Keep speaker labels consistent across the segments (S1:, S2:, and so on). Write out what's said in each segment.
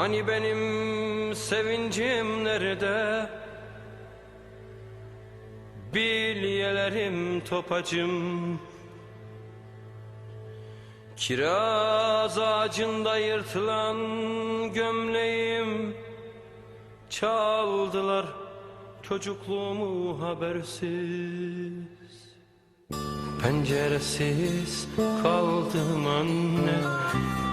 S1: Hani benim sevincim nerede? Bilyelerim topacım. Kiraz ağacında yırtılan gömleğim. Çaldılar çocukluğumu habersiz. Penceresiz anne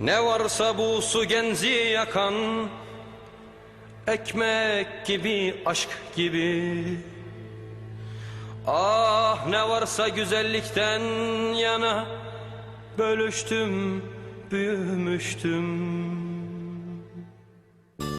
S1: Ne varsa bu su genzi yakan Ekmek gibi, aşk gibi. Ah ne varsa güzellikten yana Bölüştüm, büyümüştüm